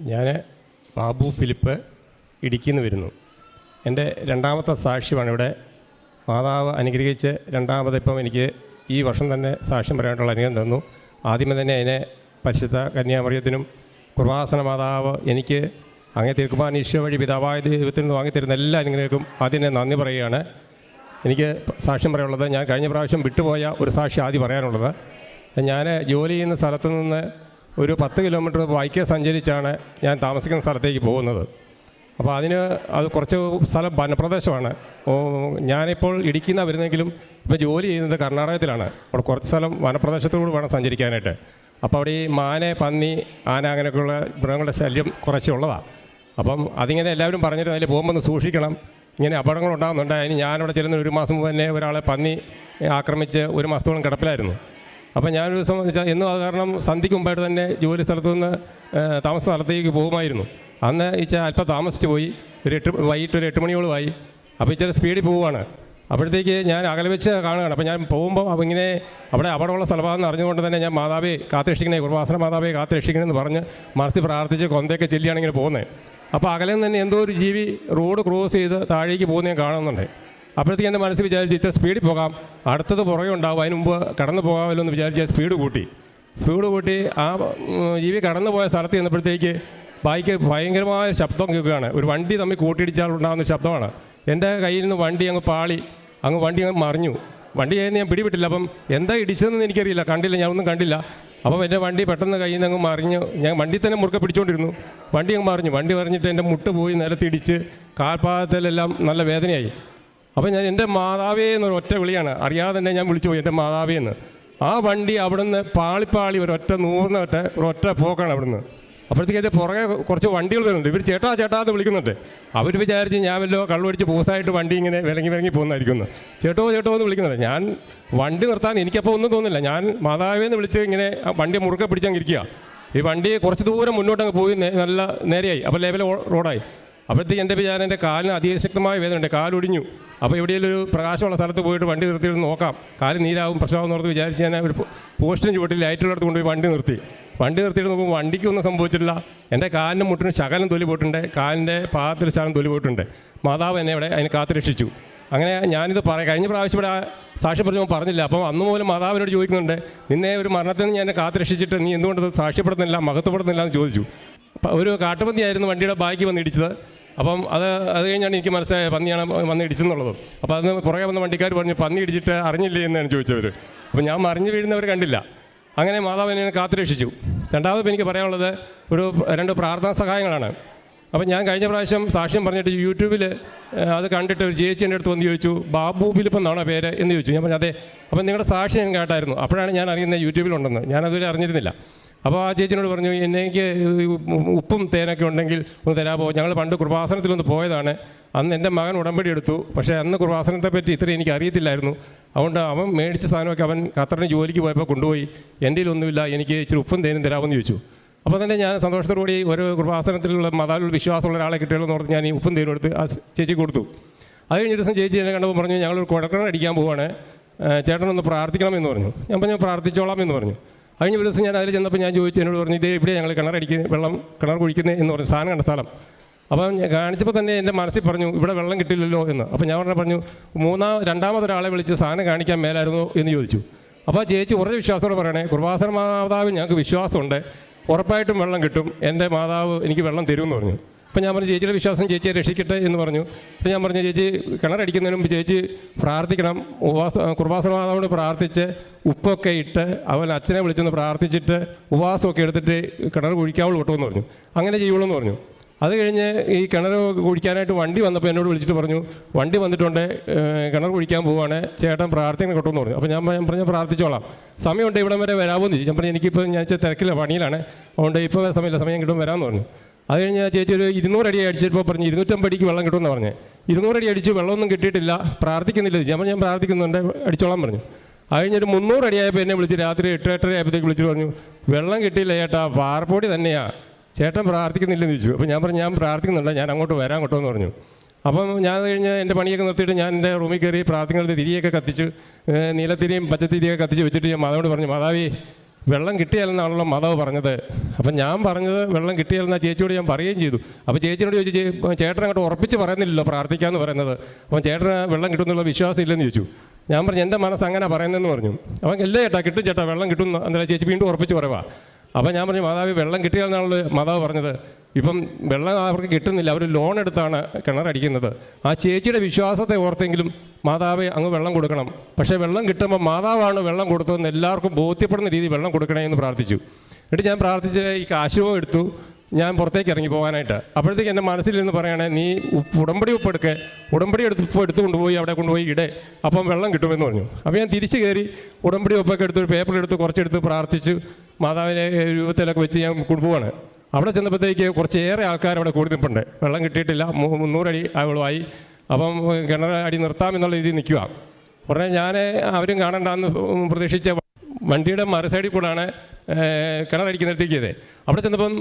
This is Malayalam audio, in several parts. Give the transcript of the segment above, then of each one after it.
ഞാൻ ബാബു ഫിലിപ്പ് ഇടുക്കിയിൽ നിന്ന് വരുന്നു. എന്റെ രണ്ടാമത്തെ സാക്ഷ്യമാണ് ഇവിടെ. മാതാവ് അനുഗ്രഹിച്ച് രണ്ടാമത് ഇപ്പം എനിക്ക് ഈ വർഷം തന്നെ സാക്ഷ്യം പറയാനുള്ള അനുഗ്രഹം തന്നു. ആദ്യമേ തന്നെ അതിനെ പരിശുദ്ധ കന്യാമറിയത്തിനും കുർവാസന മാതാവ് എനിക്ക് അങ്ങേ തിരുക്കുമാൻ ഈശോ വഴി പിതാവായ ദൈവത്തിൽ നിന്ന് വാങ്ങിത്തരുന്ന എല്ലാ അനുഗ്രഹങ്ങൾക്കും ആദ്യം ഞാൻ നന്ദി പറയുകയാണ്. എനിക്ക് സാക്ഷ്യം പറയാനുള്ളത് ഞാൻ കഴിഞ്ഞ പ്രാവശ്യം വിട്ടുപോയ ഒരു സാക്ഷി ആദ്യം പറയാനുള്ളത്. ഞാൻ ജോലി ചെയ്യുന്ന സ്ഥലത്തു നിന്ന് ഒരു പത്ത് കിലോമീറ്റർ ബൈക്ക് സഞ്ചരിച്ചാണ് ഞാൻ താമസിക്കുന്ന സ്ഥലത്തേക്ക് പോകുന്നത്. അപ്പോൾ അതിന് അത് കുറച്ച് സ്ഥലം വനപ്രദേശമാണ്. ഞാനിപ്പോൾ ഇടുക്കിയിൽ വരുന്നെങ്കിലും ഇപ്പോൾ ജോലി ചെയ്യുന്നത് കർണാടകത്തിലാണ്. അവിടെ കുറച്ച് സ്ഥലം വനപ്രദേശത്തോട് വേണം സഞ്ചരിക്കാനായിട്ട്. അപ്പോൾ അവിടെ ഈ മാന പന്നി ആന അങ്ങനെയൊക്കെയുള്ള മൃഗങ്ങളുടെ ശല്യം കുറച്ചേ ഉള്ളതാണ് അപ്പം അതിങ്ങനെ എല്ലാവരും പറഞ്ഞിരുന്നു അതിൽ പോകുമ്പോൾ സൂക്ഷിക്കണം. ഇങ്ങനെ അപകടങ്ങൾ ഉണ്ടാകുന്നുണ്ട് അതിന് ഞാനിവിടെ ചെല്ലുന്ന ഒരു മാസം മുമ്പ് തന്നെ ഒരാളെ പന്നി ആക്രമിച്ച് ഒരു മാസത്തോളം കിടപ്പിലായിരുന്നു. അപ്പോൾ ഞാനൊരു ദിവസം എന്ന് അത് കാരണം സന്ധ്യയ്ക്ക് മുമ്പായിട്ട് തന്നെ ജോലി സ്ഥലത്തു നിന്ന് താമസ സ്ഥലത്തേക്ക് പോകുമായിരുന്നു. അന്ന് ഇച്ച അല്പം താമസിച്ച് പോയി. ഒരു എട്ട് വൈകിട്ട് ഒരു എട്ട് മണിയോളമായി. അപ്പോൾ ഇച്ചിരി സ്പീഡിൽ പോവുകയാണ്. അപ്പോഴത്തേക്ക് ഞാൻ അകലെ വെച്ച് കാണുകയാണ്. അപ്പോൾ ഞാൻ പോകുമ്പോൾ അപ്പം ഇങ്ങനെ അവിടെ അപകടമുള്ള സ്ഥലമാണെന്ന് അറിഞ്ഞുകൊണ്ട് തന്നെ ഞാൻ മാതാവേ കാത്തുരക്ഷിക്കണേ കുർവാസന മാതാവേ കാത്തുരക്ഷിക്കണമെന്ന് പറഞ്ഞ് മനസ്സിൽ പ്രാർത്ഥിച്ച് കൊന്തയൊക്കെ ചെല്ലിയാണ് ഇങ്ങനെ പോകുന്നത് അപ്പോൾ അകലെ നിന്ന് തന്നെ എന്തോ ഒരു ജീവി റോഡ് ക്രോസ് ചെയ്ത് താഴേക്ക് പോകുന്നത് ഞാൻ കാണുന്നുണ്ട്. അപ്പോഴത്തേക്ക് എന്റെ മനസ്സിൽ വിചാരിച്ചു ഇത്ര സ്പീഡിൽ പോകാം. അടുത്തത് പുറകെ ഉണ്ടാവും. അതിന് മുമ്പ് കടന്നു പോകാമല്ലോ എന്ന് വിചാരിച്ച് സ്പീഡ് കൂട്ടി. സ്പീഡ് കൂട്ടി ആ ജീവി കടന്നു പോയ സ്ഥലത്ത് ചെന്നപ്പോഴത്തേക്ക് ബൈക്ക് ഭയങ്കരമായ ശബ്ദം കേൾക്കുകയാണ്. ഒരു വണ്ടി തമ്മിൽ കൂട്ടിയിടിച്ചാൽ ഉണ്ടാകുന്ന ശബ്ദമാണ്. എന്റെ കയ്യിൽ നിന്ന് വണ്ടി അങ്ങ് പാളി. അങ്ങ് വണ്ടി അങ്ങ് മറിഞ്ഞു. വണ്ടി ചെയ്യുന്ന ഞാൻ പിടിപെട്ടില്ല. അപ്പം എന്താ ഇടിച്ചതെന്ന് എനിക്കറിയില്ല. കണ്ടില്ല ഞാൻ ഒന്നും കണ്ടില്ല. അപ്പം എന്റെ വണ്ടി പെട്ടെന്ന് കയ്യിൽ നിന്ന് അങ്ങ് മറിഞ്ഞു ഞാൻ വണ്ടി തന്നെ മുറുക്കെ പിടിച്ചുകൊണ്ടിരുന്നു വണ്ടി അങ്ങ് മറിഞ്ഞു. വണ്ടി മറിഞ്ഞിട്ട് എന്റെ മുട്ട് പോയി നിലത്തിടിച്ച് കാൽപാദത്തിലെല്ലാം നല്ല വേദനയായി. അപ്പോൾ ഞാൻ എന്റെ മാതാവേ എന്നൊരു ഒറ്റ വിളിയാണ്. അറിയാതെ തന്നെ ഞാൻ വിളിച്ചു പോയി എന്റെ മാതാവേ എന്ന്. ആ വണ്ടി അവിടുന്ന് പാളിപ്പാളി ഒരൊറ്റ നൂറിന് ഒറ്റ ഒരൊറ്റ പോക്കാണ് അവിടുന്ന്. അപ്പോഴത്തേക്ക് അതിന്റെ പുറകെ കുറച്ച് വണ്ടികൾ വരുന്നുണ്ട്. ഇവർ ചേട്ടാ ചേട്ടാ എന്ന് വിളിക്കുന്നുണ്ട്. അവർ വിചാരിച്ച് ഞാൻ വല്ലോ കള്ളുപിടിച്ച് പൂസായിട്ട് വണ്ടി ഇങ്ങനെ വിലങ്ങി വിലങ്ങി പോകുന്നതായിരിക്കുന്നു. ചേട്ടോ ചേട്ടോ എന്ന് വിളിക്കുന്നുണ്ട്. ഞാൻ വണ്ടി നിർത്താൻ എനിക്കപ്പോൾ ഒന്നും തോന്നില്ല ഞാൻ മാതാവേന്ന് വിളിച്ച് ഇങ്ങനെ വണ്ടി മുറുക്കെ പിടിച്ചങ്ങിരിക്കുക ഈ വണ്ടി കുറച്ച് ദൂരം മുന്നോട്ടങ്ങ് പോയി നല്ല നേരെയായി. അപ്പോൾ ലെവൽ റോഡായി. അപ്പോഴത്തേക്ക് എന്റെ വിചാരം എന്റെ കാലിന് അതിശക്തമായ വേദനയുണ്ട് കാലൊടിഞ്ഞു അപ്പോൾ എവിടെയെങ്കിലും ഒരു പ്രകാശമുള്ള സ്ഥലത്ത് പോയിട്ട് വണ്ടി നിർത്തിയിട്ട് നോക്കാം. കാൽ നീരാവും പ്രശ്നമാകും ഓർത്ത് വിചാരിച്ച് ഞാൻ ഒരു പോസ്റ്റിന് ചുവട്ടിൽ ലൈറ്റുള്ളടത്ത് കൊണ്ടുപോയി വണ്ടി നിർത്തി. വണ്ടി നിർത്തിയിട്ട് നോക്കുമ്പോൾ വണ്ടിക്കൊന്നും സംഭവിച്ചിട്ടില്ല. എന്റെ കാലിന് മുട്ടിന് ശകലം തൊലി പോയിട്ടുണ്ട്. കാലിന്റെ പാദത്തിൽ ശകലം തൊലി പോയിട്ടുണ്ട്. മാതാവ് എന്നെ ഇവിടെ അതിനെ കാത്തുരക്ഷിച്ചു അങ്ങനെ ഞാനിത് പറയാം. കഴിഞ്ഞ പ്രാവശ്യം ഇവിടെ സാക്ഷ്യം പറഞ്ഞപ്പോൾ പറഞ്ഞില്ല. അപ്പം അന്ന് പോലും മാതാവിനോട് ചോദിക്കുന്നുണ്ട് നിന്നെ ഒരു മരണത്തിൽ നിന്ന് ഞാൻ കാത്തുരക്ഷിച്ചിട്ട് നീ എന്തുകൊണ്ട് സാക്ഷ്യപ്പെടുന്നില്ല മഹത്വപ്പെടുന്നില്ല എന്ന് ചോദിച്ചു. ഒരു കാട്ടുപന്നിയായിരുന്നു വണ്ടിയുടെ ബാക്കി വന്ന് ഇടിച്ചത്. അപ്പം അത് അത് കഴിഞ്ഞാണ് എനിക്ക് മനസ്സിലായ പന്നിയാണ് വന്ന് ഇടിച്ചെന്നുള്ളത്. അപ്പോൾ അതിന് പുറകെ വന്ന വണ്ടിക്കാർ പറഞ്ഞു പന്നി ഇടിച്ചിട്ട് അറിഞ്ഞില്ലേ? എന്നാണ് ചോദിച്ചവർ അപ്പം ഞാൻ മറിഞ്ഞു വീഴുന്നവർ കണ്ടില്ല. അങ്ങനെ മാതാവ് എന്നെ കാത്തുരക്ഷിച്ചു. രണ്ടാമത് എനിക്ക് പറയാനുള്ളത് ഒരു രണ്ട് പ്രാർത്ഥനാ സഹായങ്ങളാണ്. അപ്പം ഞാൻ കഴിഞ്ഞ പ്രാവശ്യം സാക്ഷ്യം പറഞ്ഞിട്ട് യൂട്യൂബിൽ അത് കണ്ടിട്ട് ഒരു ചേച്ചി എന്റെ അടുത്ത് വന്ന് ചോദിച്ചു ബാബു ഫിലിപ്പ് എന്നാണോ പേര്? എന്ന് ചോദിച്ചു. ഞാൻ പറഞ്ഞു അതെ. അപ്പം നിങ്ങളുടെ സാക്ഷി ഞാൻ കേട്ടായിരുന്നു. അപ്പോഴാണ് ഞാൻ അറിയുന്നത് യൂട്യൂബിലുണ്ടെന്ന് ഞാൻ അതുവരെ അറിഞ്ഞിരുന്നില്ല. അപ്പോൾ ആ ചേച്ചിനോട് പറഞ്ഞു എനിക്ക് ഉപ്പും തേനൊക്കെ ഉണ്ടെങ്കിൽ ഒന്ന് തരാമോ ഞങ്ങൾ പണ്ട് കൃപാസനത്തിലൊന്ന് പോയതാണ്. അന്ന് എന്റെ മകൻ ഉടമ്പടി എടുത്തു. പക്ഷേ അന്ന് കൃപാസനത്തെ പറ്റി ഇത്രയും എനിക്ക് അറിയത്തില്ലായിരുന്നു. അതുകൊണ്ട് അവൻ മേടിച്ച സാധനമൊക്കെ അവൻ ഖത്തറിന് ജോലിക്ക് പോയപ്പോൾ കൊണ്ടുപോയി. എന്റെ ഒന്നുമില്ല എനിക്ക് ഇച്ചിരി ഉപ്പും തേനും തരാമെന്ന് ചോദിച്ചു. അപ്പോൾ തന്നെ ഞാൻ സന്തോഷത്തോടുകൂടി ഒരു കൃപാസനത്തിലുള്ള മതാവിൽ വിശ്വാസമുള്ള ഒരാളെ കിട്ടിയെന്ന് ഓർത്ത് ഞാൻ ഈ ഉപ്പും തേനും എടുത്ത് ആ ചേച്ചി കൊടുത്തു. അത് കഴിഞ്ഞ ദിവസം ചേച്ചി എന്നെ കണ്ടപ്പോൾ പറഞ്ഞു ഞങ്ങളൊരു കുഴക്കണം അടിക്കാൻ പോവാണ്. ചേട്ടനൊന്ന് പ്രാർത്ഥിക്കണം എന്ന് പറഞ്ഞു. ഞാൻ പറഞ്ഞു പ്രാർത്ഥിച്ചോളാം എന്ന് പറഞ്ഞു. കഴിഞ്ഞ ദിവസം ഞാൻ അതിൽ ചെന്നപ്പോൾ ഞാൻ ചോദിച്ചു എന്നോട് പറഞ്ഞു ഇതേ ഇവിടെ ഞങ്ങൾ കിണറടിക്കുന്നത് വെള്ളം കിണർ കുഴിക്കുന്നത് എന്ന് പറഞ്ഞു സാധനം കണ്ട സ്ഥലം. അപ്പം ഞാൻ കാണിച്ചപ്പോൾ തന്നെ എന്റെ മനസ്സിൽ പറഞ്ഞു ഇവിടെ വെള്ളം കിട്ടില്ലല്ലോ എന്ന്. അപ്പോൾ ഞാൻ ഉടനെ പറഞ്ഞു മൂന്നാം രണ്ടാമതൊരാളെ വിളിച്ച് സാധനം കാണിക്കാൻ മേലായിരുന്നു? എന്ന് ചോദിച്ചു. അപ്പോൾ ചേച്ചി കുറേ വിശ്വാസത്തോടെ പറയണേ കുർബാസന മാതാവ് ഞങ്ങൾക്ക് വിശ്വാസമുണ്ട്. ഉറപ്പായിട്ടും വെള്ളം കിട്ടും. എന്റെ മാതാവ് എനിക്ക് വെള്ളം തരും എന്ന് പറഞ്ഞു. അപ്പം ഞാൻ പറഞ്ഞു ചേച്ചിയുടെ വിശ്വാസം ചേച്ചിയെ രക്ഷിക്കട്ടെ എന്ന് പറഞ്ഞു. അപ്പം ഞാൻ പറഞ്ഞു ചേച്ചി കിണറടിക്കുന്നതിന് മുമ്പ് ചേച്ചി പ്രാർത്ഥിക്കണം. ഉപവാസ കുർബാസ മാതാവിനോട് പ്രാർത്ഥിച്ച് ഉപ്പൊക്കെ ഇട്ട് അവൻ അച്ഛനെ വിളിച്ചൊന്ന് പ്രാർത്ഥിച്ചിട്ട് ഉപവാസമൊക്കെ എടുത്തിട്ട് കിണർ കുഴിക്കാവുള്ളൂ കേട്ടോ എന്ന് പറഞ്ഞു. അങ്ങനെ ചെയ്യുള്ളൂ എന്ന് പറഞ്ഞു. അത് കഴിഞ്ഞ് ഈ കിണർ കുഴിക്കാനായിട്ട് വണ്ടി വന്നപ്പോൾ എന്നോട് വിളിച്ചിട്ട് പറഞ്ഞു വണ്ടി വന്നിട്ടുണ്ട് കിണർ കുഴിക്കാൻ പോവുകയാണ് ചേട്ടൻ പ്രാർത്ഥന കിട്ടുമെന്ന് പറഞ്ഞു. അപ്പോൾ ഞാൻ ഞാൻ പറഞ്ഞു പ്രാർത്ഥിച്ചോളാം. സമയമുണ്ട് ഇവിടം വരെ വരാമെന്ന് ചോദിച്ചു. ഞാൻ പറഞ്ഞു എനിക്കിപ്പോൾ ഞാൻ തിരക്കില്ല പണിയിലാണ്. അതുകൊണ്ട് ഇപ്പോൾ സമയമില്ല സമയം കിട്ടും വരാമെന്ന് പറഞ്ഞു. അത് കഴിഞ്ഞ് ചേച്ചി ഒരു ഇരുന്നൂറ് അടി അടിച്ചപ്പോൾ പറഞ്ഞു ഇരുന്നൂറ്റമ്പടിക്ക് വെള്ളം കിട്ടുമെന്ന് പറഞ്ഞു. ഇരുന്നൂറ് അടി അടിച്ച് വെള്ളമൊന്നും കിട്ടിയിട്ടില്ല പ്രാർത്ഥിക്കുന്നില്ല. ഞാൻ ഞാൻ പ്രാർത്ഥിക്കുന്നുണ്ട് അടിച്ചോളാം പറഞ്ഞു. അത് കഴിഞ്ഞൊരു മുന്നൂറ് അടിയായപ്പോൾ എന്നെ വിളിച്ച് രാത്രി എട്ട് എട്ടര ആയപ്പോഴത്തേക്ക് വിളിച്ചിട്ട് പറഞ്ഞു വെള്ളം കിട്ടിയില്ല ചേട്ടാ പാറപ്പൊടി തന്നെയാണ് ചേട്ടൻ പ്രാർത്ഥിക്കുന്നില്ലെന്ന് ചോദിച്ചു. അപ്പോൾ ഞാൻ പറഞ്ഞു ഞാൻ പ്രാർത്ഥിക്കുന്നുണ്ട്. ഞാൻ അങ്ങോട്ട് വരാം കേട്ടോ എന്ന് പറഞ്ഞു. അപ്പം ഞാൻ കഴിഞ്ഞ് എന്റെ പണിയൊക്കെ നിർത്തിയിട്ട് ഞാൻ എന്റെ റൂമിൽ കയറി പ്രാർത്ഥിക്കുന്നത് തിരിയൊക്കെ കത്തിച്ച്. നീലത്തിരിയും പച്ചത്തിരിയൊക്കെ കത്തിച്ച് വെച്ചിട്ട് ഞാൻ മാതാവോട് പറഞ്ഞു മാതാവി വെള്ളം കിട്ടിയാലെന്നാണല്ലോ മാതാവ് പറഞ്ഞത്. അപ്പം ഞാൻ പറഞ്ഞത് വെള്ളം കിട്ടിയാലെന്നാ ചേച്ചിയോട് ഞാൻ പറയുകയും ചെയ്തു. അപ്പോൾ ചേച്ചിയോട് ചോദിച്ചു ചേട്ടൻ അങ്ങോട്ട് ഉറപ്പിച്ച് പറയുന്നില്ലല്ലോ പ്രാർത്ഥിക്കാമെന്ന് പറയുന്നത്. അപ്പം ചേട്ടന് വെള്ളം കിട്ടുമെന്നുള്ള വിശ്വാസം ഇല്ലെന്ന് ചോദിച്ചു. ഞാൻ പറഞ്ഞു എന്റെ മനസ്സ് അങ്ങനെ പറയുന്നതെന്ന് പറഞ്ഞു. അപ്പം ഇല്ല ചേട്ടാ കിട്ടും ചേട്ടാ വെള്ളം കിട്ടും എന്നല്ല ചേച്ചി വീണ്ടും ഉറപ്പിച്ച് പറയുക അപ്പം ഞാൻ പറഞ്ഞു മാതാവ് വെള്ളം കിട്ടിയാലെന്നാണല്ലോ മാതാവ് പറഞ്ഞത്. ഇപ്പം വെള്ളം അവർക്ക് കിട്ടുന്നില്ല അവർ ലോൺ എടുത്താണ് കിണറടിക്കുന്നത് ആ ചേച്ചിയുടെ വിശ്വാസത്തെ ഓർത്തെങ്കിലും മാതാവ് അങ്ങ് വെള്ളം കൊടുക്കണം. പക്ഷേ വെള്ളം കിട്ടുമ്പോൾ മാതാവാണ് വെള്ളം കൊടുത്തതെന്ന് എല്ലാവർക്കും ബോധ്യപ്പെടുന്ന രീതിയിൽ വെള്ളം കൊടുക്കണേ എന്ന് പ്രാർത്ഥിച്ചു. എന്നിട്ട് ഞാൻ പ്രാർത്ഥിച്ച് ഈ കാശുവോ എടുത്തു. ഞാൻ പുറത്തേക്ക് ഇറങ്ങി പോകാനായിട്ട്. അപ്പോഴത്തേക്ക് എന്റെ മനസ്സിൽ നിന്ന് പറയുകയാണെ നീ ഉടമ്പടി ഉപ്പ് എടുക്കുക ഉടമ്പടി എടുത്ത് ഉപ്പ് എടുത്ത് കൊണ്ടുപോയി അവിടെ കൊണ്ടുപോയി ഇടേ. അപ്പം വെള്ളം കിട്ടുമെന്ന് പറഞ്ഞു. അപ്പോൾ ഞാൻ തിരിച്ച് കയറി ഉടമ്പടി ഉപ്പൊക്കെ എടുത്ത് ഒരു പേപ്പർ കുറച്ചെടുത്ത് പ്രാർത്ഥിച്ചു. മാതാവിനെ രൂപത്തിലൊക്കെ വെച്ച് ഞാൻ കൊണ്ടുപോവാണ്. അവിടെ ചെന്നപ്പോഴത്തേക്ക് കുറച്ചേറെ ആൾക്കാർ അവിടെ കൂടി നിൽപ്പുണ്ട് വെള്ളം കിട്ടിയിട്ടില്ല. മുന്നൂറടി അവളുമായി അപ്പം കിണർ അടി നിർത്താം എന്നുള്ള രീതിയിൽ നിൽക്കുക. ഉടനെ ഞാൻ അവരും കാണണ്ടെന്ന് പ്രതീക്ഷിച്ച വണ്ടിയുടെ മറു സൈഡിൽ കൂടാണ് കിണറടിക്കുന്നിടത്തേക്ക് ചെയ്തത് അവിടെ ചെന്നപ്പം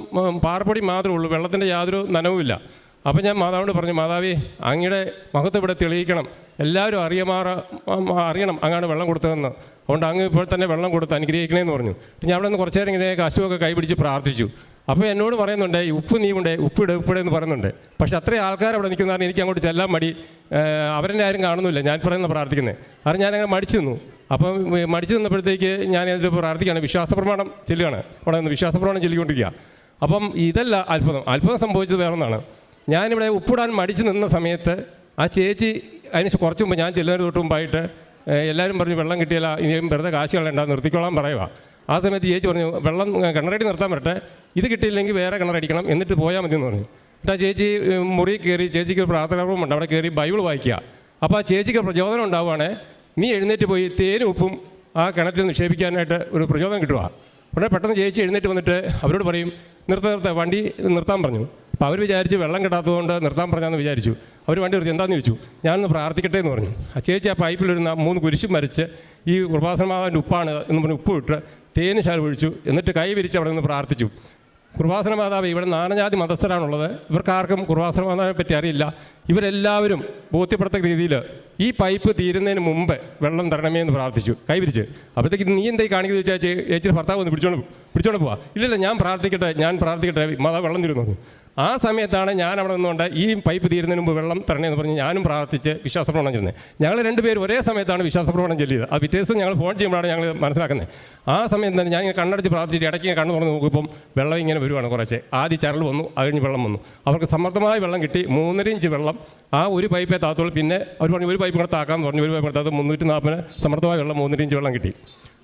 പാറപ്പൊടി മാത്രമേ ഉള്ളൂ. വെള്ളത്തിന്റെ യാതൊരു നനവുമില്ല. അപ്പം ഞാൻ മാതാവിനോട് പറഞ്ഞു മാതാവി അങ്ങയുടെ മഹത്വം ഇവിടെ തെളിയിക്കണം. എല്ലാവരും അറിയമാറ അറിയണം അങ്ങാണ് വെള്ളം കൊടുത്തതെന്ന്. അതുകൊണ്ട് അങ്ങ് ഇപ്പോൾ തന്നെ വെള്ളം കൊടുത്ത് അനുഗ്രഹിക്കണേന്ന് പറഞ്ഞു. ഞാൻ അവിടെ നിന്ന് കുറച്ച് നേരം ഇങ്ങനെ കശുവൊക്കെ കൈപിടിച്ച് പ്രാർത്ഥിച്ചു. അപ്പോൾ എന്നോട് പറയുന്നുണ്ട് ഉപ്പ് നീ ഉണ്ട് ഉപ്പിട് ഉപ്പിട് എന്ന് പറയുന്നുണ്ട്. പക്ഷെ അത്രയും ആൾക്കാർ അവിടെ നിൽക്കുന്ന കാരണം എനിക്ക് അങ്ങോട്ട് ചെല്ലാൻ മടി. അവരെന്നെ ആരും കാണുന്നില്ല. ഞാൻ പറയുന്ന പ്രാർത്ഥിക്കുന്നത് കാരണം ഞാനങ്ങനെ മടിച്ചു നിന്നു. അപ്പം മടിച്ചു നിന്നപ്പോഴത്തേക്ക് ഞാൻ അതിൽ പ്രാർത്ഥിക്കുകയാണ് വിശ്വാസ പ്രമാണം ചെല്ലുകയാണ്. അവിടെ നിന്ന് വിശ്വാസ പ്രമാണം ചൊല്ലിക്കൊണ്ടിരിക്കുക. അപ്പം ഇതല്ല അത്ഭുതം. അത്ഭുതം സംഭവിച്ചത് വേറെ ഒന്നാണ് ഞാനിവിടെ ഉപ്പിടാൻ മടിച്ചു നിന്ന സമയത്ത് ആ ചേച്ചി അതിന് കുറച്ച് മുമ്പ് ഞാൻ ചെല്ലുന്നതിന് തൊട്ട് മുമ്പായിട്ട് എല്ലാവരും പറഞ്ഞു വെള്ളം കിട്ടിയാൽ ഇനിയും വെറുതെ കാശ് കളയണ്ട നിർത്തിക്കോളാൻ പറയുക ആ സമയത്ത് ചേച്ചി പറഞ്ഞു വെള്ളം കിണറടി നിർത്താൻ പറ്റെ ഇത് കിട്ടിയില്ലെങ്കിൽ വേറെ കിണറടിക്കണം എന്നിട്ട് പോയാൽ മതി എന്ന് പറഞ്ഞു. എന്നിട്ട് ആ ചേച്ചി മുറി കയറി ചേച്ചിക്ക് ഒരു പ്രാർത്ഥന റൂമുണ്ട് അവിടെ കയറി ബൈബിൾ വായിക്കുക. അപ്പോൾ ആ ചേച്ചിക്ക് പ്രചോദനം ഉണ്ടാവുകയാണ് നീ എഴുന്നേറ്റ് പോയി തേനും ഉപ്പും ആ കിണറ്റിൽ നിക്ഷേപിക്കാനായിട്ട് ഒരു പ്രചോദനം കിട്ടുക ഉടനെ പെട്ടെന്ന് ചേച്ചി എഴുന്നേറ്റ് വന്നിട്ട് അവരോട് പറയും നിർത്ത നിർത്ത വണ്ടി നിർത്താൻ പറഞ്ഞു. അപ്പോൾ അവർ വിചാരിച്ച് വെള്ളം കിട്ടാത്തതുകൊണ്ട് നിർത്താൻ പറഞ്ഞാന്ന് വിചാരിച്ചു. അവർ വണ്ടി നിർത്തി എന്താണെന്ന് ചോദിച്ചു? ഞാനൊന്ന് പ്രാർത്ഥിക്കട്ടെ എന്ന് പറഞ്ഞു. ആ ചേച്ചി ആ പൈപ്പിലിരുന്ന മൂന്ന് കുരിശും വരച്ച് ഈ കൃപാസനമാതാവിന്റെ ഉപ്പാണ് എന്ന് പറഞ്ഞ് ഉപ്പ് ഇട്ട് തേന് ശാല ഒഴിച്ചു. എന്നിട്ട് കൈ വിരിച്ച് അവിടെ നിന്ന് പ്രാർത്ഥിച്ചു. കുർബാസന മാതാവ് ഇവിടെ നാനജാതി മതസ്ഥരാണുള്ളത്. ഇവർക്കാർക്കും കുർബാസന മാതാവിനെ പറ്റി അറിയില്ല. ഇവരെല്ലാവരും ബോധ്യപ്പെടുത്തുന്ന രീതിയിൽ ഈ പൈപ്പ് തീരുന്നതിന് മുമ്പ് വെള്ളം തരണമേ എന്ന് പ്രാർത്ഥിച്ചു. കൈവിരിച്ച്. അപ്പോഴത്തേക്ക് നീ എന്തായി കാണിക്കുന്നത് ചോദിച്ചാൽ ചേ- ചേച്ചിയുടെ ഭർത്താവ് ഒന്ന് പിടിച്ചോണ്ട് പിടിച്ചോണ്ട് പോവാ. ഇല്ലല്ല ഞാൻ പ്രാർത്ഥിക്കട്ടെ ഞാൻ പ്രാർത്ഥിക്കട്ടെ മാതാവ് വെള്ളം തരുന്നു. ആ സമയത്താണ് ഞാൻ അവിടെ നിന്നുകൊണ്ട് ഈ പൈപ്പ് തീരുന്നതിന് മുമ്പ് വെള്ളം തരണേന്ന് പറഞ്ഞ് ഞാനും പ്രാർത്ഥിച്ച് വിശ്വാസപ്രമാണം ചെന്നത്. ഞങ്ങൾ രണ്ടുപേരും ഒരേ സമയത്താണ് വിശ്വാസപ്രവണം ചെല്ലിയത്. അത് പിറ്റേ ഞങ്ങൾ ഫോൺ ചെയ്യുമ്പോഴാണ് ഞങ്ങൾ മനസ്സിലാക്കുന്നത്. ആ സമയത്ത് തന്നെ ഞാൻ ഇങ്ങനെ കണ്ണടച്ച് പ്രാർത്ഥിച്ചിട്ട് ഇടയ്ക്ക് കണ്ണു തുറന്ന് നോക്കിയപ്പം വെള്ളം ഇങ്ങനെ വരുവാണ് കുറച്ച്. ആദ്യം ചരൽ വന്നു അത് കഴിഞ്ഞ് വെള്ളം വന്നു. അവർക്ക് സമർത്ഥമായ വെള്ളം കിട്ടി മൂന്നര ഇഞ്ച് വെള്ളം. ആ ഒരു പൈപ്പേ താത്തുള്ളൂ. പിന്നെ അവർ പറഞ്ഞു ഒരു പൈപ്പ് കൂടെ താക്കാമെന്ന് പറഞ്ഞു ഒരു പൈപ്പ് കൂടെ താത്ത് മുന്നൂറ്റി നാൽപ്പതിന് സമർത്ഥമായ വെള്ളം മൂന്നര ഇഞ്ച് വെള്ളം കിട്ടി.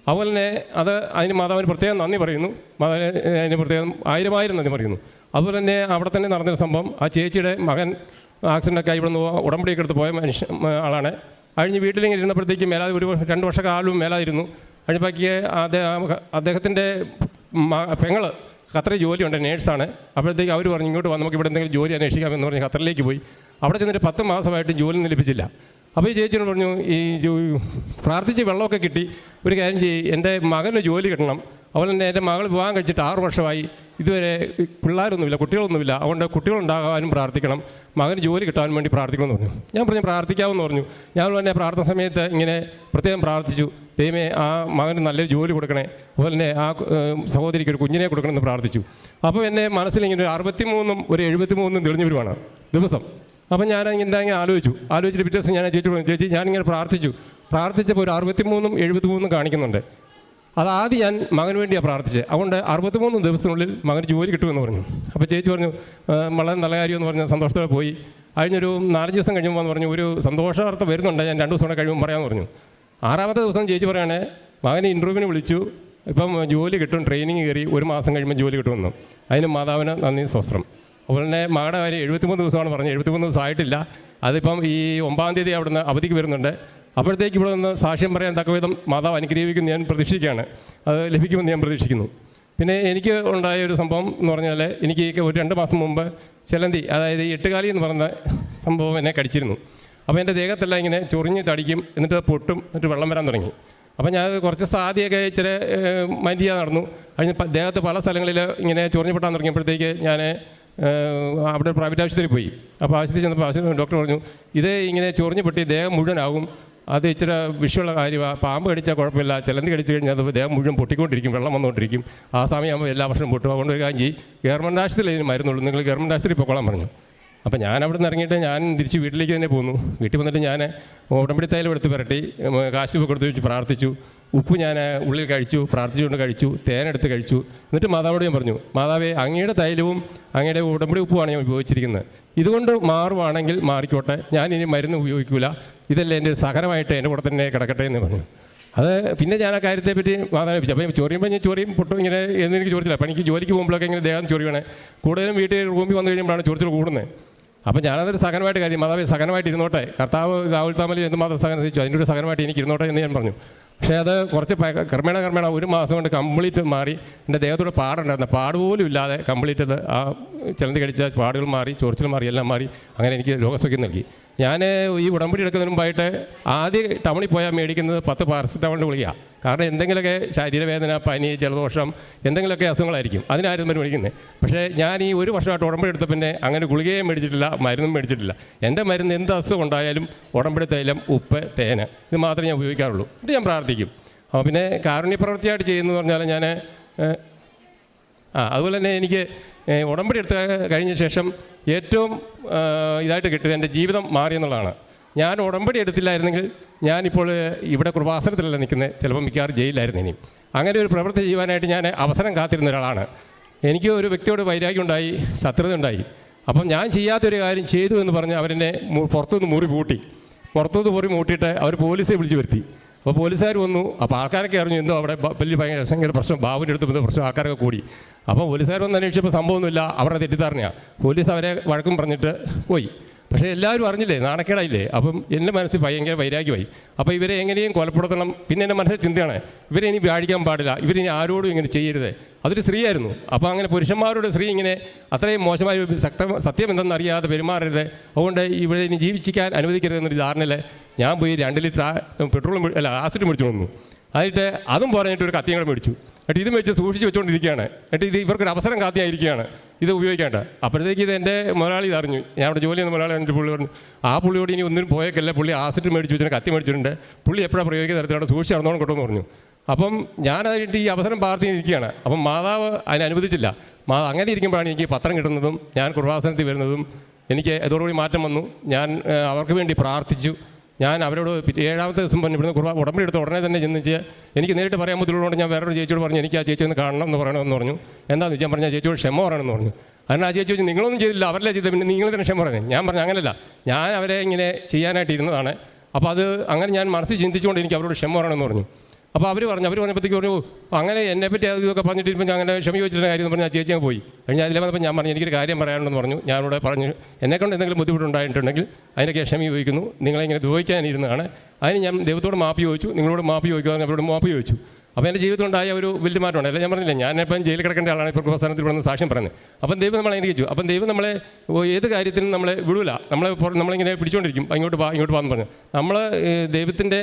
അതുപോലെ തന്നെ അത് അതിന് മാതാവിന് പ്രത്യേകം നന്ദി പറയുന്നു. മാതാവിന് അതിന് പ്രത്യേകം ആയിരമായിരം നന്ദി പറയുന്നു. അതുപോലെ തന്നെ അവിടെ തന്നെ നടന്നൊരു സംഭവം. ആ ചേച്ചിയുടെ മകൻ ആക്സിഡന്റൊക്കെ ഇവിടെ നിന്ന് ഉടമ്പടിയൊക്കെ എടുത്ത് പോയ മനുഷ്യ ആളാണ്. കഴിഞ്ഞ് വീട്ടിലിങ്ങനെ ഇരുന്നപ്പോഴത്തേക്ക് മേലാതെ ഒരു രണ്ട് വർഷക്കാലവും മേലായിരുന്നു. കഴിഞ്ഞപ്പോഴേക്ക് അദ്ദേഹം അദ്ദേഹത്തിന്റെ പെങ്ങൾ ഖത്തറിൽ ജോലിയുണ്ട് നേഴ്സാണ്. അപ്പോഴത്തേക്ക് അവർ പറഞ്ഞു ഇങ്ങോട്ട് വന്ന് നമുക്ക് ഇവിടെ എന്തെങ്കിലും ജോലി അന്വേഷിക്കാമെന്ന് പറഞ്ഞ് ഖത്തറിലേക്ക് പോയി. അവിടെ ചെന്നിട്ട് പത്ത് മാസമായിട്ട് ജോലി ലഭിച്ചില്ല. അപ്പോൾ ഈ ചേച്ചിയോട് പറഞ്ഞു ഈ പ്രാർത്ഥിച്ച് വെള്ളമൊക്കെ കിട്ടി. ഒരു കാര്യം ചെയ്യും എന്റെ മകന് ജോലി കിട്ടണം. അതുപോലെ തന്നെ എന്റെ മകൾ വിവാഹം കഴിച്ചിട്ട് ആറ് വർഷമായി. ഇതുവരെ പിള്ളേരൊന്നുമില്ല കുട്ടികളൊന്നുമില്ല. അതുകൊണ്ട് കുട്ടികളുണ്ടാകാനും പ്രാർത്ഥിക്കണം. മകന് ജോലി കിട്ടാൻ വേണ്ടി പ്രാർത്ഥിക്കണമെന്ന് പറഞ്ഞു. ഞാൻ പറഞ്ഞു പ്രാർത്ഥിക്കാമെന്ന് പറഞ്ഞു. ഞാൻ തന്നെ പ്രാർത്ഥന സമയത്ത് ഇങ്ങനെ പ്രത്യേകം പ്രാർത്ഥിച്ചു. ദൈവമേ ആ മകന് നല്ലൊരു ജോലി കൊടുക്കണേ. അതുപോലെ തന്നെ ആ സഹോദരിക്ക് ഒരു കുഞ്ഞിനെ കൊടുക്കണമെന്ന് പ്രാർത്ഥിച്ചു. അപ്പോൾ എന്നെ മനസ്സിലിങ്ങനെ ഒരു അറുപത്തിമൂന്നും ഒരു എഴുപത്തിമൂന്നും തെളിഞ്ഞു വരുവാണ് ദിവസം. അപ്പം ഞാൻ എന്താ ഇങ്ങനെ ആലോചിച്ചു. ആലോചിച്ചിട്ട് പിറ്റേ ദിവസം ഞാൻ ചേച്ചി പറഞ്ഞു ചേച്ചി ഞാനിങ്ങനെ പ്രാർത്ഥിച്ചു. പ്രാർത്ഥിച്ചപ്പോൾ ഒരു അറുപത്തിമൂന്നും എഴുപത്തിമൂന്നും കാണിക്കുന്നുണ്ട്. അത് ആദ്യം ഞാൻ മകന് വേണ്ടിയാണ് പ്രാർത്ഥിച്ചത് അതുകൊണ്ട് അറുപത്തിമൂന്ന് ദിവസത്തിനുള്ളിൽ മകന് ജോലി കിട്ടുമെന്ന് പറഞ്ഞു. അപ്പോൾ ചേച്ചി പറഞ്ഞു "ആ, വളരെ നല്ല കാര്യമെന്ന് പറഞ്ഞ് സന്തോഷത്തോടെ പോയി. കഴിഞ്ഞൊരു നാലഞ്ച് ദിവസം കഴിയുമ്പോൾ എന്ന് പറഞ്ഞു. ഒരു സന്തോഷവാർത്ത വരുന്നുണ്ട്. ഞാൻ രണ്ട് ദിവസം കഴിയുമ്പോൾ പറയാമെന്ന് പറഞ്ഞു. ആറാമത്തെ ദിവസം ചേച്ചി പറയുകയാണെ മകനെ ഇന്റർവ്യൂവിന് വിളിച്ചു. ഇപ്പം ജോലി കിട്ടും ട്രെയിനിങ് കയറി ഒരു മാസം കഴിയുമ്പോൾ ജോലി കിട്ടുമെന്ന്. അതിന് മാതാവിന് നന്ദി സ്വസ്ത്രം. അതുപോലെ മകളുടെ കാര്യം എഴുപത്തിമൂന്ന് ദിവസമാണ് പറഞ്ഞത്. എഴുപത്തിമൂന്ന് ദിവസം ആയിട്ടില്ല. അതിപ്പം ഈ ഒമ്പതാം തീയതി അവിടുന്ന് അവധിക്ക് വരുന്നുണ്ട്. അപ്പോഴത്തേക്ക് ഇവിടെ നിന്ന് സാക്ഷ്യം പറയാൻ തക്കവിധം മാതാവ് അനുഗ്രഹിക്കുമെന്ന് ഞാൻ പ്രതീക്ഷിക്കുകയാണ്. അത് ലഭിക്കുമെന്ന് ഞാൻ പ്രതീക്ഷിക്കുന്നു. പിന്നെ എനിക്ക് ഉണ്ടായ ഒരു സംഭവം എന്ന് പറഞ്ഞാൽ എനിക്ക് ഒരു രണ്ട് മാസം മുമ്പ് ചിലന്തി അതായത് ഈ എട്ടുകാലി എന്ന് പറയുന്ന സംഭവം എന്നെ കടിച്ചിരുന്നു. അപ്പോൾ എന്റെ ദേഹത്തെല്ലാം ഇങ്ങനെ ചൊറിഞ്ഞ് തടിക്കും എന്നിട്ട് പൊട്ടും എന്നിട്ട് വെള്ളം വരാൻ തുടങ്ങി. അപ്പോൾ ഞാൻ കുറച്ച് സാധ്യമൊക്കെ ഇച്ചിരി മൈൻഡ് ചെയ്യാൻ നടന്നു. അതിന് ദേഹത്ത് പല സ്ഥലങ്ങളിൽ ഇങ്ങനെ ചൊറിഞ്ഞ് പൊട്ടാൻ തുടങ്ങിയപ്പോഴത്തേക്ക് ഞാൻ അവിടെ പ്രൈവറ്റ് ആശുപത്രിയിൽ പോയി. അപ്പോൾ ആശുപത്രി ചെന്നപ്പോൾ ആശുപത്രി ഡോക്ടർ പറഞ്ഞു ഇത് ഇങ്ങനെ ചൊറിഞ്ഞ് പൊട്ടി ദേഹം മുഴുവനാകും. അത് ഇച്ചിരി വിഷയമുള്ള കാര്യമാണ് പാമ്പ് കടിച്ചാൽ കുഴപ്പമില്ല. ചിലന്തി കടിച്ചു കഴിഞ്ഞാൽ അത് ദേഹം മുഴുവൻ പൊട്ടിക്കൊണ്ടിരിക്കും. വെള്ളം വന്നുകൊണ്ടിരിക്കും ആ സമയമാകുമ്പോൾ എല്ലാ വർഷവും പൊട്ടും. അതുകൊണ്ട് ഒരു കാഞ്ചി ഗവൺമെന്റ് ആശുപത്രിയിൽ ഇതിന് മരുന്നുള്ളൂ. നിങ്ങൾ ഗവൺമെന്റ് ആശുപത്രി പൊക്കോളാൻ പറഞ്ഞു. അപ്പോൾ ഞാൻ അവിടെ നിന്ന് ഇറങ്ങിയിട്ട് ഞാൻ തിരിച്ച് വീട്ടിലേക്ക് തന്നെ പോന്നു. വീട്ടിൽ വന്നിട്ട് ഞാൻ ഉടമ്പടി തൈലം എടുത്ത് പുരട്ടി കാശിപ്പ് കാശ് കൊടുത്ത് വെച്ച് പ്രാർത്ഥിച്ചു. ഉപ്പ് ഞാൻ ഉള്ളിൽ കഴിച്ചു പ്രാർത്ഥിച്ചുകൊണ്ട് കഴിച്ചു തേനെടുത്ത് കഴിച്ചു. എന്നിട്ട് മാതാവോട് ഞാൻ പറഞ്ഞു മാതാവേ അങ്ങയുടെ തൈലവും അങ്ങയുടെ ഉടമ്പടി ഉപ്പുമാണ് ഞാൻ ഉപയോഗിച്ചിരിക്കുന്നത്. ഇതുകൊണ്ട് മാറുവാണെങ്കിൽ മാറിക്കോട്ടെ. ഞാൻ ഇനി മരുന്ന് ഉപയോഗിക്കില്ല ഇതല്ലേ എന്റെ സഹനമായിട്ട് എന്റെ കൂടെ തന്നെ കിടക്കട്ടെ എന്ന് പറഞ്ഞു. അത് പിന്നെ ഞാൻ ആ കാര്യത്തെപ്പറ്റി മാതാപിച്ചു അപ്പോൾ ചൊറിയുമ്പോൾ ഞാൻ ചൊറിയും പൊട്ടും ഇങ്ങനെ എന്ന് എനിക്ക് ചോദിച്ചില്ല. അപ്പം എനിക്ക് ജോലിക്ക് പോകുമ്പോഴൊക്കെ ഇങ്ങനെ ദേഹം ചൊറിയണേ കൂടുതലും വീട്ടിൽ റൂമിൽ വന്നു കഴിയുമ്പോഴാണ് ചൊറിച്ചിൽ കൂടുന്നത് അപ്പം ഞാനതൊരു സഹനമായിട്ട് കാര്യം മാതാവ് സഹനമായിട്ട് ഇരുന്നോട്ടെ. കർത്താവ് രാഹുൽ താമലി എന്തുമാത്രം സഹനം സഹിച്ചു? അതിന്റെ ഒരു സഹനമായിട്ട് എനിക്ക് ഇരുന്നോട്ടെ എന്ന് ഞാൻ പറഞ്ഞു. പക്ഷേ അത് കുറച്ച് ക്രമേണ ക്രമേണ ഒരു മാസം കൊണ്ട് കംപ്ലീറ്റ് മാറി. എന്റെ ദേഹത്തോട് പാടുണ്ടായിരുന്നു. പാട് പോലും ഇല്ലാതെ കംപ്ലീറ്റ് ആ ചിലന്തി കടിച്ച പാടുകൾ മാറി ചൊറിച്ചിൽ മാറി എല്ലാം മാറി. അങ്ങനെ എനിക്ക് രോഗസൗഖ്യം നൽകി. ഞാൻ ഈ ഉടമ്പടി എടുക്കുന്നതിന് മുമ്പായിട്ട് ആദ്യ ടൗണിൽ പോയാൽ മേടിക്കുന്നത് പത്ത് പാരസെറ്റമോളിന്റെ ഗുളികയാണ് കാരണം എന്തെങ്കിലുമൊക്കെ ശരീരവേദന പനി ജലദോഷം എന്തെങ്കിലുമൊക്കെ അസുഖങ്ങളായിരിക്കും. അതിനായിരുന്നു മരുന്ന് മേടിക്കുന്നത് പക്ഷേ ഞാൻ ഈ ഒരു വർഷമായിട്ട് ഉടമ്പടി എടുത്ത പിന്നെ അങ്ങനെ ഗുളികയും മേടിച്ചിട്ടില്ല മരുന്നും മേടിച്ചിട്ടില്ല. എന്റെ മരുന്ന് എന്ത് അസുഖം ഉണ്ടായാലും ഉടമ്പടി തൈലം ഉപ്പ് തേന് ഇത് മാത്രമേ ഞാൻ ഉപയോഗിക്കാറുള്ളൂ. ഇത് ഞാൻ പ്രാർത്ഥിക്കും. അപ്പോൾ പിന്നെ കാരുണ്യ പ്രവൃത്തിയായിട്ട് ചെയ്യുന്നതെന്ന് പറഞ്ഞാൽ ഞാൻ ആ അതുപോലെ തന്നെ എനിക്ക് ഉടമ്പടി എടുത്ത് കഴിഞ്ഞ ശേഷം ഏറ്റവും ഇതായിട്ട് കിട്ടിയത് എന്റെ ജീവിതം മാറിയെന്നുള്ളതാണ് ഞാൻ ഉടമ്പടി എടുത്തില്ലായിരുന്നെങ്കിൽ ഞാനിപ്പോൾ ഇവിടെ കൃപാസനത്തിലല്ല നിൽക്കുന്നത്. ചിലപ്പോൾ മിക്കവാറും ജയിലിലായിരുന്നു ഇനി അങ്ങനെ ഒരു പ്രവൃത്തി ചെയ്യുവാനായിട്ട് ഞാൻ അവസരം കാത്തിരുന്ന ഒരാളാണ്. എനിക്ക് ഒരു വ്യക്തിയോട് വൈരാഗ്യം ഉണ്ടായി ശത്രുത ഉണ്ടായി. അപ്പം ഞാൻ ചെയ്യാത്തൊരു കാര്യം ചെയ്തു എന്ന് പറഞ്ഞ് അവരെന്നെ പുറത്തുനിന്ന് മുറി പൂട്ടി. പുറത്തുനിന്ന് മുറി മൂട്ടിയിട്ട് അവർ പോലീസെ വിളിച്ചു വരുത്തി. അപ്പോൾ പോലീസുകാർ വന്നു. അപ്പോൾ ആൾക്കാരൊക്കെ അറിഞ്ഞു എന്തോ അവിടെ വലിയ ഭയങ്കര ഭയങ്കര പ്രശ്നം ബാബുവിന്റെ അടുത്ത് വന്ന പ്രശ്നം ആൾക്കാരൊക്കെ കൂടി. അപ്പോൾ പോലീസുകാർ വന്ന് അന്വേഷിച്ചപ്പോൾ സംഭവമൊന്നുമില്ല. അവരുടെ തെറ്റിദ്ധാരണയാണ് പോലീസ് അവരെ വഴക്കും പറഞ്ഞിട്ട് പോയി. പക്ഷേ എല്ലാവരും അറിഞ്ഞില്ലേ നാണക്കേടായില്ലേ? അപ്പം എന്റെ മനസ്സിൽ ഭയങ്കര വൈരാഗ്യമായി. അപ്പോൾ ഇവരെ എങ്ങനെയും കൊലപ്പെടുത്തണം. പിന്നെ എന്റെ മനസ്സിൽ ചിന്തയാണ് ഇവരെ ഇനി വ്യാഴിക്കാൻ പാടില്ല ഇവരിനി ആരോടും ഇങ്ങനെ ചെയ്യരുത്. അതൊരു സ്ത്രീയായിരുന്നു. അപ്പോൾ അങ്ങനെ പുരുഷന്മാരുടെ സ്ത്രീ ഇങ്ങനെ അത്രയും മോശമായ ശക്ത സത്യം എന്തെന്നറിയാതെ പെരുമാറരുത്. അതുകൊണ്ട് ഇവിടെ ഇനി ജീവിച്ചിക്കാൻ അനുവദിക്കരുത് എന്നൊരു ധാരണയിൽ ഞാൻ പോയി രണ്ട് ലിറ്റർ പെട്രോളും അല്ല ആസിഡ് മേടിച്ചു വന്നു. എന്നിട്ട് അതും പറഞ്ഞിട്ട് ഒരു കത്തിയും കൂടെ മേടിച്ചു. എന്നിട്ട് ഇതും വെച്ച് സൂക്ഷിച്ച് വെച്ചുകൊണ്ടിരിക്കുകയാണ് എന്നിട്ട് ഇത് ഇവർക്കൊരു അവസരം കാത്തിയായിരിക്കുകയാണ്. ഇത് ഉപയോഗിക്കേണ്ട. അപ്പോഴത്തേക്ക് ഇത് എന്റെ മുതലാളി അറിഞ്ഞു. ഞാൻ അവിടെ ജോലി ചെയ്യുന്ന മുതലാളി എന്നിട്ട് പുള്ളി പറഞ്ഞു ആ പുള്ളിയോട് ഇനി ഒന്നിനും പോയേക്കല്ല? പുള്ളി ആസിഡ് മേടിച്ച് വെച്ചിട്ട് കത്തി മേടിച്ചിട്ടുണ്ട്. പുള്ളി എപ്പോഴാണ് പ്രയോഗിക്കുന്ന തരത്തിലാണ് സൂക്ഷിച്ച് നടന്നോണം കൊണ്ടെന്ന് പറഞ്ഞു. അപ്പം ഞാനതായിട്ട് ഈ അവസരം പാർട്ടി പ്രാർത്ഥിച്ചിരിക്കുകയാണ് അപ്പം മാതാവ് അതിനെ അനുവദിച്ചില്ല. മാ അങ്ങനെ ഇരിക്കുമ്പോഴാണ് എനിക്ക് പത്രം കിട്ടുന്നതും ഞാൻ കുർവാസനത്തിൽ വരുന്നതും എനിക്ക് അതോടുകൂടി മാറ്റം വന്നു. ഞാൻ അവർക്ക് വേണ്ടി പ്രാർത്ഥിച്ചു. ഞാൻ അവരോട് ഏഴാമത്തെ ദിവസം പറഞ്ഞു ഇവിടുന്ന് കുർബാന ഉടമ്പടി എടുത്ത് ഉടനെ തന്നെ ചിന്തിച്ച് എനിക്ക് നേരിട്ട് പറയാൻ ബുദ്ധിമുട്ടുകൊണ്ട് ഞാൻ വേറൊരു ചേച്ചിയോട് പറഞ്ഞു എനിക്ക് ആ ചേച്ചി ഒന്ന് കാണണം എന്ന് പറയണമെന്ന് പറഞ്ഞു. എന്താണെന്ന് വെച്ചാൽ പറഞ്ഞാൽ ചേച്ചിയോട് ക്ഷമ പറയണമെന്ന് പറഞ്ഞു. അതിന് ആ ചേച്ചി വെച്ച് നിങ്ങളൊന്നും ചെയ്തില്ല അവരല്ലേ ചെയ്തത്? പിന്നെ നിങ്ങൾ തന്നെ ക്ഷമ പറഞ്ഞു. ഞാൻ പറഞ്ഞു അങ്ങനെയല്ല ഞാൻ അവരെ ഇങ്ങനെ ചെയ്യാനായിട്ട് ഇരുന്നതാണ് അപ്പോൾ അത് അങ്ങനെ ഞാൻ മനസ്സിൽ ചിന്തിച്ചുകൊണ്ട് എനിക്ക് അവരോട് ക്ഷമ പറയണമെന്ന് പറഞ്ഞു. അപ്പോൾ അവർ പറഞ്ഞു അവർ പറഞ്ഞപ്പോഴത്തേക്ക് പറഞ്ഞു അങ്ങനെ എന്നെ പറ്റി ഇതൊക്കെ പറഞ്ഞിട്ട് ഞാൻ അങ്ങനെ ക്ഷമ ചോദിച്ചിട്ട് കാര്യം പറഞ്ഞു പറഞ്ഞാൽ ചേച്ചി അങ്ങ് പോയി. കഴിഞ്ഞാൽ അതിലെ വന്നപ്പോൾ ഞാൻ പറഞ്ഞു എനിക്കൊരു കാര്യം പറയാനുണ്ടെന്ന് പറഞ്ഞു. ഞാനിവിടെ പറഞ്ഞു എന്നെക്കൊണ്ട് എന്തെങ്കിലും ബുദ്ധിമുട്ടുണ്ടായിട്ടുണ്ടെങ്കിൽ അതിനൊക്കെ ക്ഷമ ചോദിക്കുന്നു. നിങ്ങളെ ഇങ്ങനെ ദ്രോഹിക്കാനിരുന്നതാണ് അതിന് ഞാൻ ദൈവത്തോട് മാപ്പ് ചോദിച്ചു. നിങ്ങളോട് മാപ്പ് ചോദിക്കുക അവരോട് മാപ്പ് ചോദിച്ചു. അപ്പോൾ എന്റെ ജീവിതത്തിൽ ഉണ്ടായ ഒരു വലിയ മാറ്റമാണ്. അല്ല ഞാൻ പറഞ്ഞില്ല ഞാൻ ഇപ്പം ജയിലിൽ കിടക്കേണ്ട ആളാണ്. ഇപ്പോൾ പ്രസ്ഥാനത്തിൽ ഇവിടെ സാക്ഷ്യം പറഞ്ഞത് അപ്പം ദൈവം നമ്മളെ അനുഗ്രഹിച്ചു. അപ്പം ദൈവം നമ്മളെ ഏത് കാര്യത്തിനും നമ്മളെ വിടൂല. നമ്മളെ നമ്മളിങ്ങനെ പിടിച്ചുകൊണ്ടിരിക്കും അങ്ങോട്ട് വാ ഇങ്ങോട്ട് പാന്ന് പറഞ്ഞു. നമ്മൾ ദൈവത്തിന്റെ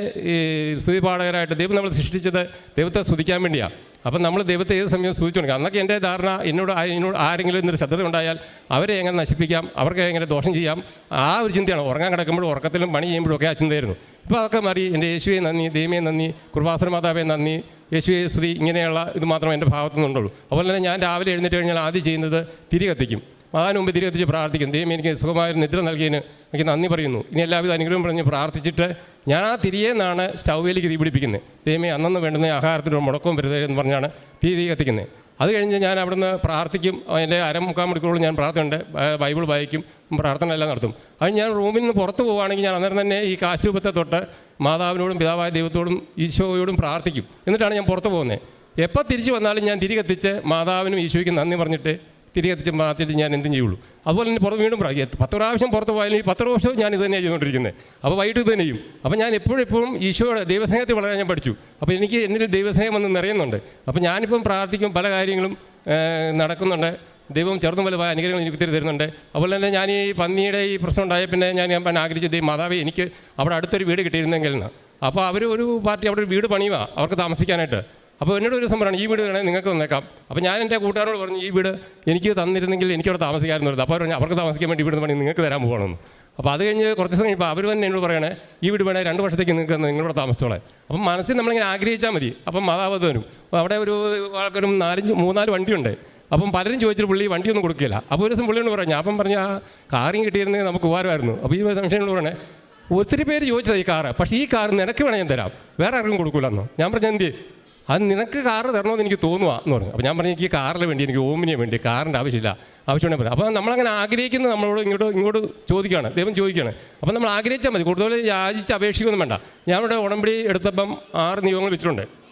സ്തുതി പാഠകരായിട്ട് ദൈവം നമ്മളെ സൃഷ്ടിച്ചത് ദൈവത്തെ സ്തുതിക്കാൻ വേണ്ടിയാണ് അപ്പം നമ്മൾ ദൈവത്തെ ഏത് സമയവും കൊടുക്കുക അന്നൊക്കെ എന്റെ ധാരണ എന്നോട് എന്നോട് ആരെങ്കിലും ഇന്നൊരു ശ്രദ്ധ ഉണ്ടായാൽ അവരെ എങ്ങനെ നശിപ്പിക്കാം അവർക്ക് എങ്ങനെ ദോഷം ചെയ്യാം ആ ഒരു ചിന്തയാണ്. ഉറങ്ങാൻ കിടക്കുമ്പോഴും ഉറക്കത്തിലും പണി ചെയ്യുമ്പോഴും ഒക്കെ ആ ചിന്തയായിരുന്നു. ഇപ്പോൾ അതൊക്കെ മാറി എന്റെ യേശുവെ നന്ദി ദൈവമേ നന്ദി കുർബാസന മാതാവേ നന്ദി യേശുവെ സ്തുതി ഇങ്ങനെയുള്ള ഇത് മാത്രമേ എന്റെ ഭാഗത്തു നിന്നുള്ളൂ. അതുപോലെ തന്നെ ഞാൻ രാവിലെ എഴുന്നേറ്റ് കഴിഞ്ഞാൽ ആദ്യം ചെയ്യുന്നത് തിരി കത്തിക്കും അതിന് മുമ്പ് തിരി കത്തിച്ച് പ്രാർത്ഥിക്കും. ദൈവം എനിക്ക് സുഖമായൊരു നിദ്ര നൽകിയതിന് എനിക്ക് നന്ദി പറയുന്നു. ഇനി എല്ലാവിധ അനുഗ്രഹം പറഞ്ഞ് പ്രാർത്ഥിച്ചിട്ട് ഞാൻ ആ തിരിയെ നിന്നാണ് സ്റ്റൗവിലേക്ക് തീ പിടിപ്പിക്കുന്നത് ദൈവമേ അന്നൊന്നും വേണ്ടുന്ന ആഹാരത്തിനൊരു മുടക്കവും വരുത എന്ന് പറഞ്ഞാണ് തീ കത്തിക്കുന്നത് അത് കഴിഞ്ഞ് ഞാൻ അവിടുന്ന് പ്രാർത്ഥിക്കും. എന്റെ അരമുക്കാൽ മണിക്കൂറോളം ഞാൻ പ്രാർത്ഥനയുണ്ട്. ബൈബിൾ വായിക്കും. പ്രാർത്ഥന എല്ലാം നടത്തും. അത് ഞാൻ റൂമിൽ നിന്ന് പുറത്ത് പോവുകയാണെങ്കിൽ ഞാൻ അന്നേരം തന്നെ ഈ കാശുപത്തെ തൊട്ട് മാതാവിനോടും പിതാവായ ദൈവത്തോടും ഈശോയോടും പ്രാർത്ഥിക്കും. എന്നിട്ടാണ് ഞാൻ പുറത്ത് പോകുന്നത്. എപ്പോൾ തിരിച്ചു വന്നാലും ഞാൻ തിരികെത്തിച്ച് മാതാവിനും ഈശോയ്ക്കും നന്ദി പറഞ്ഞിട്ട് തിരി എത്തിച്ച് മാറ്റിയിട്ട് ഞാൻ എന്തും ചെയ്യുള്ളൂ. അതുപോലെ തന്നെ പുറത്ത് വീണ്ടും പറയാം പത്ത് പ്രാവശ്യം പുറത്ത് പോയാലും ഈ പത്ത് പ്രാവശ്യം ഞാൻ ഇത് തന്നെയാണ് ചെയ്തുകൊണ്ടിരിക്കുന്നത്. അപ്പോൾ വൈകിട്ട് ഇത് ചെയ്യും. അപ്പോൾ ഞാൻ എപ്പോഴും ഈശോയുടെ ദൈവസ്നേഹത്തിൽ വളരെ ഞാൻ പഠിച്ചു. അപ്പോൾ എനിക്ക് എന്നിൽ ദൈവസ്നേഹം വന്ന് നിറയുന്നുണ്ട്. അപ്പോൾ ഞാനിപ്പം പ്രാർത്ഥിക്കും പല കാര്യങ്ങളും നടക്കുന്നുണ്ട്. ദൈവം ചെറുതും വലുതായ അനുഗ്രഹങ്ങൾ എനിക്ക് ഒത്തിരി തരുന്നുണ്ട്. അതുപോലെ തന്നെ ഞാൻ ഈ പന്നിയുടെ ഈ പ്രശ്നം ഉണ്ടായ പിന്നെ ഞാൻ ഞാൻ ആഗ്രഹിച്ചു ദൈവം മാതാവേ എനിക്ക് അവിടെ അടുത്തൊരു വീട് കിട്ടിയിരുന്നെങ്കിൽ അപ്പോൾ അവർ ഒരു പാർട്ടി അവിടെ ഒരു വീട് പണിയുക അവർക്ക് താമസിക്കാനായിട്ട്. അപ്പോൾ എന്നോട് ഒരു പറയണം. ഈ വീട് വേണമെങ്കിൽ നിങ്ങൾക്ക് തന്നേക്കാം. അപ്പോൾ ഞാൻ എന്റെ കൂട്ടുകാരോട് പറഞ്ഞു ഈ വീട് എനിക്ക് തന്നിരുന്നെങ്കിൽ എനിക്കവിടെ താമസിക്കാമായിരുന്നു അപ്പോൾ അവർ പറഞ്ഞു അവർക്ക് താമസിക്കാൻ വേണ്ടി വീട് പണി നിങ്ങൾക്ക് തരാൻ പോകണമെന്ന്. അപ്പോൾ അത് കഴിഞ്ഞ് കുറച്ച് ദിവസം കഴിഞ്ഞപ്പോൾ അവർ തന്നെ എന്നോട് പറയണേ ഈ വീട് വേണേൽ രണ്ട് വർഷത്തേക്ക് നിങ്ങൾക്ക് നിങ്ങളുടെ താമസിച്ചോളെ. അപ്പം മനസ്സിൽ നമ്മളിങ്ങനെ ആഗ്രഹിച്ചാൽ മതി. അപ്പം മാതാവത് വരും അപ്പോൾ അവിടെ ഒരു ആൾക്കാരും നാലഞ്ച് മൂന്നാൽ വണ്ടിയുണ്ട്. അപ്പം പലരും ചോദിച്ചിട്ട് പുള്ളി വണ്ടിയൊന്നും കൊടുക്കില്ല. അപ്പോൾ ഒരു ദിവസം പുള്ളിയോട് പറഞ്ഞു അപ്പം പറഞ്ഞ ആ കാറിങ് കിട്ടിയിരുന്നെങ്കിൽ നമുക്ക് ഉപകാരമായിരുന്നു. അപ്പോൾ ഈ സംശയങ്ങൾ പറയണേ ഒത്തിരി പേര് ചോദിച്ചത് ഈ കാറ്. പക്ഷേ ഈ കാർ നിനക്ക് വേണമെങ്കിൽ ഞാൻ തരാം. വേറെ ആർക്കും കൊടുക്കില്ലെന്നോ ഞാൻ പറഞ്ഞു എന്ത്? അത് നിനക്ക് കാറ് തരണമെന്ന് എനിക്ക് തോന്നുക എന്ന് പറഞ്ഞു. അപ്പോൾ ഞാൻ പറഞ്ഞു എനിക്ക് കാറിന് വേണ്ടി എനിക്ക് ഓമിനിയെ വേണ്ടി കാറിന്റെ ആവശ്യമില്ല. ആവശ്യമുണ്ടെങ്കിൽ പറയാം അപ്പോൾ നമ്മളങ്ങനെ ആഗ്രഹിക്കുന്നത് നമ്മളോട് ഇങ്ങോട്ട് ഇങ്ങോട്ട് ചോദിക്കുകയാണ്. ദൈവം ചോദിക്കുകയാണ്. അപ്പോൾ നമ്മൾ ആഗ്രഹിച്ചാൽ മതി. കൂടുതൽ യാചിച്ച് അപേക്ഷിക്കൊന്നും വേണ്ട. ഞാൻ ഉടമ്പടി എടുത്തപ്പം ആറ് നിയമങ്ങൾ വെച്ചിട്ടുണ്ട്.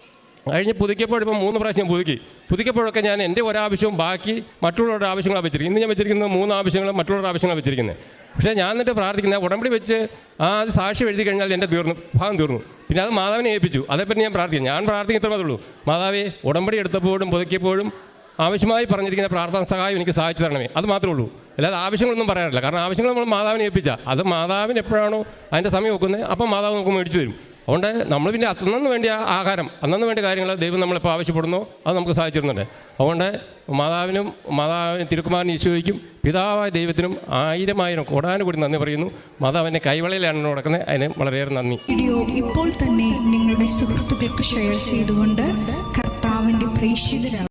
കഴിഞ്ഞ് പുതുക്കിയപ്പോൾ മൂന്ന് പ്രാവശ്യം പുതുക്കി. പുതുക്കിയപ്പോഴൊക്കെ ഞാൻ എന്റെ ഒരാവശ്യവും ബാക്കി മറ്റുള്ളവരുടെ ആവശ്യങ്ങളാണ് വെച്ചിരിക്കുന്നത്. ഇന്ന് ഞാൻ വെച്ചിരിക്കുന്നത് മൂന്ന് ആവശ്യങ്ങളും മറ്റുള്ളവരുടെ ആവശ്യങ്ങളാണ് വെച്ചിരിക്കുന്നത്. പക്ഷേ ഞാൻ എന്നിട്ട് പ്രാർത്ഥിക്കുന്നത് ഉടമ്പടി വെച്ച് ആ അത് സാക്ഷി എഴുതി കഴിഞ്ഞാൽ എന്റെ തീർന്നു ഭാഗം തീർന്നു. പിന്നെ അത് മാതാവിനെ ഏൽപ്പിച്ചു. അതേപ്പറ്റി ഞാൻ പ്രാർത്ഥിക്കും ഞാൻ പ്രാർത്ഥിക്കുന്നത്രേ ഉള്ളൂ. മാതാവേ ഉടമ്പടി എടുത്തപ്പോഴും പുതുക്കിയപ്പോഴും ആവശ്യമായി പറഞ്ഞിരിക്കുന്ന പ്രാർത്ഥന സഹായം എനിക്ക് സഹായിച്ചു തരണമേ. അത് മാത്രമേ ഉള്ളൂ. അല്ലാതെ ആവശ്യങ്ങളൊന്നും പറയാറില്ല. കാരണം ആവശ്യങ്ങൾ നമ്മൾ മാതാവിനെ ഏൽപ്പിച്ചാൽ അത് മാതാവിന് എപ്പോഴാണോ അതിന്റെ സമയം നോക്കുന്നത് അപ്പം മാതാവ് നമുക്ക് മേടിച്ചു തരും. അതുകൊണ്ട് നമ്മൾ പിന്നെ അന്നു വേണ്ടി ആഹാരം അന്നു വേണ്ടി കാര്യങ്ങൾ ദൈവം നമ്മളിപ്പോൾ ആവശ്യപ്പെടുന്നു അത് നമുക്ക് സാധിച്ചിരുന്നുണ്ട്. അതുകൊണ്ട് മാതാവിനും മാതാവിനും തിരുക്കുമാരനും ഈശോയ്ക്കും പിതാവായ ദൈവത്തിനും ആയിരം ആയിരം കോടാനുകൂടി നന്ദി പറയുന്നു. മാതാവിന്റെ കൈവളയിലാണ് നടക്കുന്നത് അതിന് വളരെയേറെ നന്ദി. വീഡിയോ ഇപ്പോൾ തന്നെ നിങ്ങളുടെ സുഹൃത്തുക്കൾക്ക് ഷെയർ ചെയ്തുകൊണ്ട് കർത്താവിന്റെ പ്രേക്ഷിതരാകും